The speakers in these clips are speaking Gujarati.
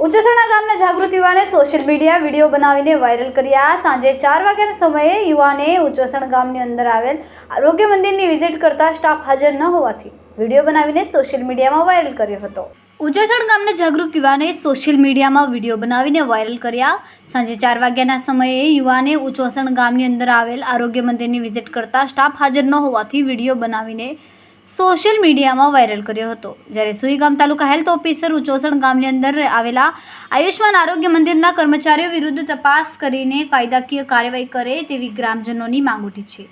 ઉચથાણા ગામના જાગૃત યુવાને સોશિયલ મીડિયા વીડિયો બનાવીને વાયરલ કર્યા. સાંજે ચાર વાગ્યાના સમયે યુવાને ઉચ્ચસણ ગામની અંદર આવેલ આરોગ્ય મંદિરની વિઝિટ કરતા સ્ટાફ હાજર ન હોવાથી વીડિયો બનાવીને સોશિયલ મીડિયામાં વાયરલ કર્યો હતો. ઉચેસણ ગામના જાગૃત યુવાને સોશિયલ મીડિયામાં વીડિયો બનાવીને વાયરલ કર્યા. સાંજે ચાર વાગ્યાના સમયે યુવાને ઉચોસણ ગામની અંદર આવેલ આરોગ્ય મંદિરની વિઝિટ કરતા સ્ટાફ હાજર ન હોવાથી વીડિયો બનાવીને સોશિયલ મીડિયામાં વાયરલ કર્યો હતો. જ્યારે સુઈગામ તાલુકા હેલ્થ ઓફિસર ઉચોસણ ગામની અંદર આવેલા આયુષ્માન આરોગ્ય મંદિરના કર્મચારીઓ વિરુદ્ધ તપાસ કરીને કાયદાકીય કાર્યવાહી કરે તેવી ગ્રામજનોની માંગ ઉઠી છે.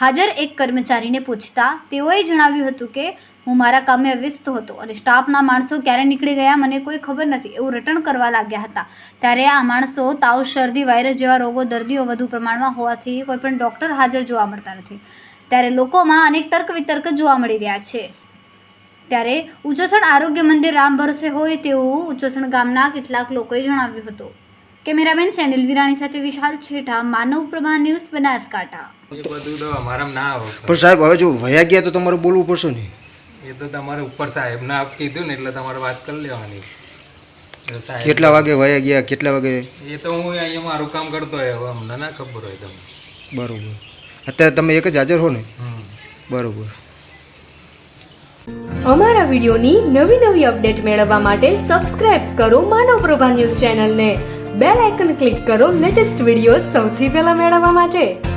હાજર એક કર્મચારીને પૂછતા તેઓએ જણાવ્યું હતું કે, હું મારા કામે વ્યસ્ત હતો અને સ્ટાફના માણસો ક્યારે નીકળી ગયા મને કોઈ ખબર નથી એવું રટણ કરવા લાગ્યા હતા. ત્યારે આ માણસો તાવ, શરદી, વાયરસ જેવા રોગો, દર્દીઓ વધુ પ્રમાણમાં હોવાથી કોઈ પણ ડૉક્ટર હાજર જોવા મળતા નથી. ત્યારે લોકોમાં અનેક તર્ક વિતર્ક જોવા મળી રહ્યા છે. ત્યારે ઉચ્ચસણ આરોગ્ય મંદિર રામ ભરોસે હોય તેવું ઉચ્ચસણ ગામના કેટલાક લોકોએ જણાવ્યું હતું. કેમેરામેન સેનિલ વિરાણી સાથે વિશાલ છેઠા માનવ પ્રભા ન્યૂઝ બનાસકાંઠા. ના પણ સાહેબ હવે જો વયા ગયા તો તમારે બોલવું પડશે ને? એ તો તમારે ઉપર સાહેબને આપ કીધું ને એટલે તમારે વાત કરી લેવાની. સાહેબ કેટલા વાગે વયા ગયા? કેટલા વાગે? એ તો હું અહીંયા મારું કામ કરતો હોય હવે અમને ના ખબર હોય તમને. બરોબર. અત્યારે તમે એક જ હાજર હો ને? બરોબર. અમારા વિડીયોની નવી નવી અપડેટ મેળવવા માટે સબસ્ક્રાઇબ કરો માનવ પ્રભા ન્યૂઝ ચેનલને. બેલ આઇકન ક્લિક કરો લેટેસ્ટ વીડિયો સૌથી પહેલા મેળવવા માટે.